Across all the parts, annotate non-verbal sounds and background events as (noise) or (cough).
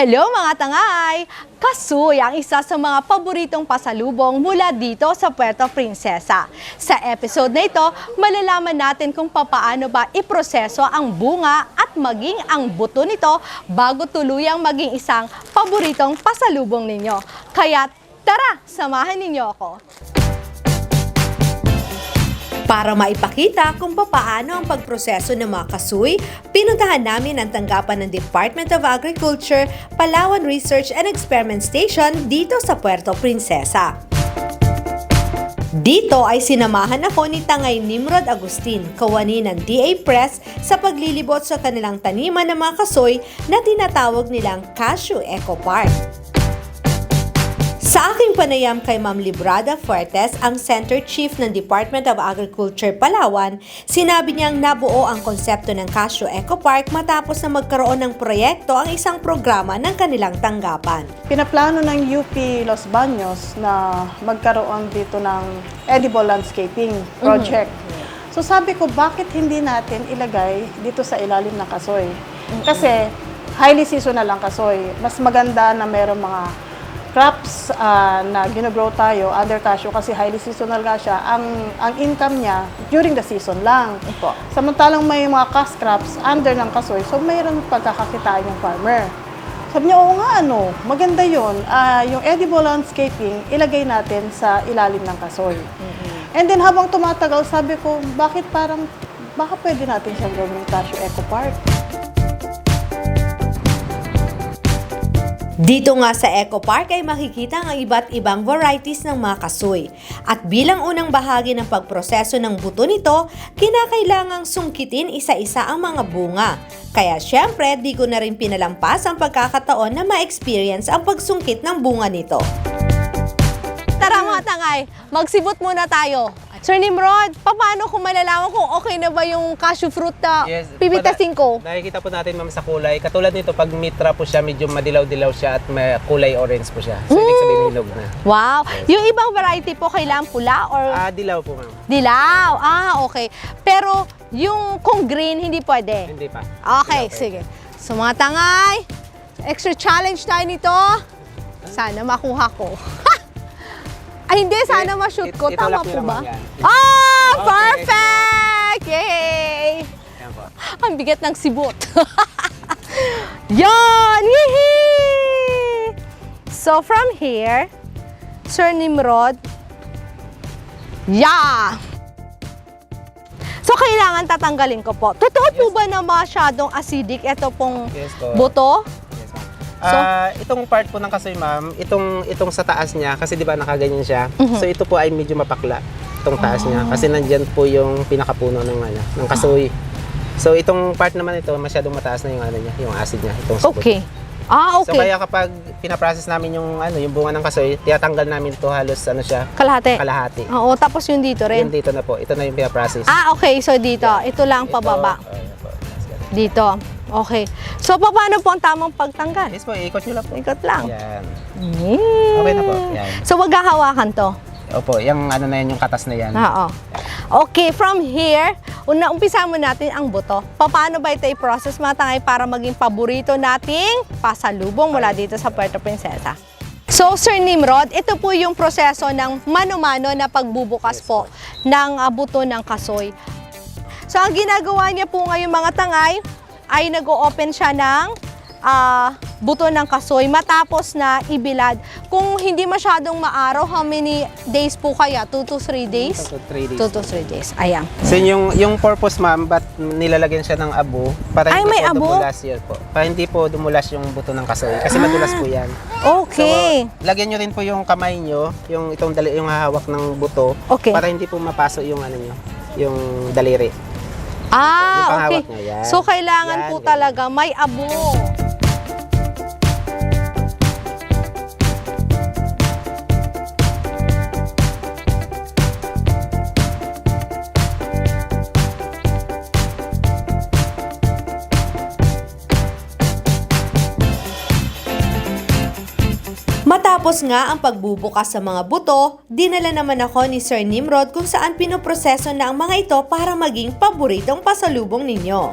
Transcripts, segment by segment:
Hello mga tangay! Kasuy ang isa sa mga paboritong pasalubong mula dito sa Puerto Princesa. Sa episode na ito, malalaman natin kung papaano ba iproseso ang bunga at maging ang buto nito bago tuluyang maging isang paboritong pasalubong ninyo. Kaya tara, samahan ninyo ako! Para maipakita kung papaano ang pagproseso ng mga kasuy, pinuntahan namin ang tanggapan ng Department of Agriculture, Palawan Research and Experiment Station dito sa Puerto Princesa. Dito ay sinamahan ako ni Tangay Nimrod Agustin, kawani ng DA Press sa paglilibot sa kanilang taniman ng mga kasoy na tinatawag nilang Cashew Eco Park. Sa aking panayam kay Ma'am Librada Fuertes, ang Center Chief ng Department of Agriculture Palawan, sinabi niyang nabuo ang konsepto ng Casio Eco Park matapos na magkaroon ng proyekto ang isang programa ng kanilang tanggapan. Pinaplano ng UP Los Baños na magkaroon dito ng edible landscaping project. So sabi ko, bakit hindi natin ilagay dito sa ilalim ng kasoy? Kasi highly seasonal ang kasoy. Mas maganda na meron mga crops ah, na ginogrow tayo under cashew kasi highly seasonal nga siya. Ang, ang income niya during the season lang. Opo. Samantalang may mga cash crops under ng kasoy, so mayroon pagkakakitaan yung farmer. Sabi niya, oo nga ano, maganda yun. Ah, yung edible landscaping, ilagay natin sa ilalim ng kasoy. And then habang tumatagal, sabi ko, bakit parang, baka pwede natin siyang gawing cashew eco park. Dito nga sa Eco Park ay makikita ang iba't ibang varieties ng mga kasoy. At bilang unang bahagi ng pagproseso ng buto nito, kinakailangang sungkitin isa-isa ang mga bunga. Kaya syempre, di ko na rin pinalampas ang pagkakataon na ma-experience ang pagsungkit ng bunga nito. Tara mga tangay, magsibot muna tayo. Sir Nimrod, paano kung malalaman kung okay na ba yung cashew fruit na pipitasin ko? Nakikita po natin ma'am sa kulay. Katulad nito, pag mitra po siya, medyo madilaw-dilaw siya at may kulay orange po siya. So, ibig sabihin hinog na. Wow! Yung ibang variety po kailangan pula or Ah, dilaw po ma'am. dilaw? Ah, okay. Pero yung kung green, hindi pwede. Hindi pa. Okay, Dilaw sige. So mga tangay, extra challenge tayo nito. Sana makuha ko. (laughs) Ay, hindi. Sana ma-shoot it- ko. Tama po ba? naman yan. Ah! Okay. Perfect! Yay! Po. Ang bigat ng sibot. (laughs) Yan! Yehey! So from here, Sir Nimrod, yeah! So kailangan tatanggalin ko po. Totoo po ba na masyadong acidic ito pong Yes po. buto? Ma'am. Ah, itong part po ng kasoy, ma'am, itong itong sa taas niya kasi 'di ba nakaganyan siya. Mhm. So ito po ay medyo mapakla itong taas niya Ah. kasi nandiyan po yung pinakapuno ng ano, ng kasoy. So itong part naman ito masyadong mataas na yung ano niya, yung acid niya, itong sa Okay. Ah, So okay. kaya kapag pinaprocess namin yung ano, yung bunga ng kasoy, tinatanggal namin ito halos ano siya, Kalahati. kalahati. Oo, tapos yung dito rin. Yan dito na po. Ito na yung pinaprocess. Ah, okay. So dito, ito lang Ito, pababa. oh. Dito. Okay. So paano po ang tamang pagtanggal? Yes po, ikot nyo lang po. Ikot lang. Yan. Mm. Okay na po. Yan. So wag hahawakan to. Opo, yung ano na yan, yung katas na yan. Oo. Okay, from here, una umpisa mo natin ang buto. Paano ba ito i-process mga tangay para maging paborito nating pasalubong mula dito sa Puerto Princesa? So, Sir Nimrod, ito po yung proseso ng mano-mano na pagbubukas po ng ah, buto ng kasoy. So, ang ginagawa niya po ngayon mga tangay ay nag-o-open siya ng ah, buto ng kasoy matapos na ibilad. Kung hindi masyadong maaraw, how many days po kaya? 2 to 3 days? So, 3 days. 2 to 3 days. Ayan. So yung, yung purpose ma'am, ba't nilalagyan siya ng abo? Para Ay, hindi may po abo? dumulas yun po. Para hindi po dumulas yung buto ng kasoy. Kasi madulas po yan. Okay. So, lagyan nyo rin po yung kamay nyo, yung itong dali, yung hahawak ng buto. Okay. Para hindi po mapasok yung ano nyo, yung daliri. Ah, okay. So, kailangan Yan, po talaga may abo. Matapos nga ang pagbubukas sa mga buto, dinala naman ako ni Sir Nimrod kung saan pinoproseso na ang mga ito para maging paboritong pasalubong ninyo.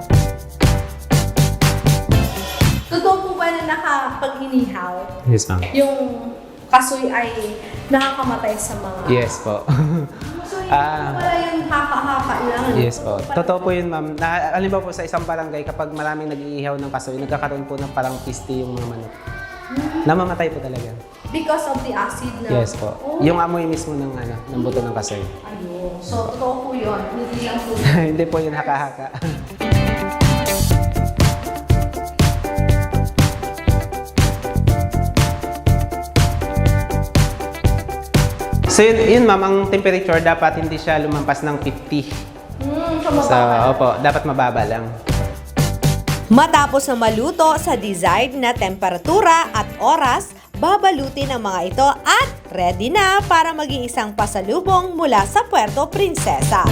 Totoo po ba na nakapag-inihaw, Yes, ma'am. yung kasoy ay nakakamatay sa mga... Yes po. So, hindi Ah. pala yung haka-haka lang. yes po. Totoo po yun, ma'am. Na, alam po sa isang barangay, kapag maraming nag-iihaw ng kasoy, nagkakaroon po ng parang piste yung mga manok. Namamatay po talaga. Because of the acid na... Yes po. Oh, Yung amoy mismo ng, ano, ng buto ng kasoy. ayun. So, totoo po yun. Hindi lang po. (laughs) Hindi po yun haka-haka. So yun, yun ma'am, ang temperature dapat hindi siya lumampas ng 50. Hmm, so, So, opo, dapat mababa lang. Matapos na maluto sa desired na temperatura at oras, babalutin ang mga ito at ready na para maging isang pasalubong mula sa Puerto Princesa.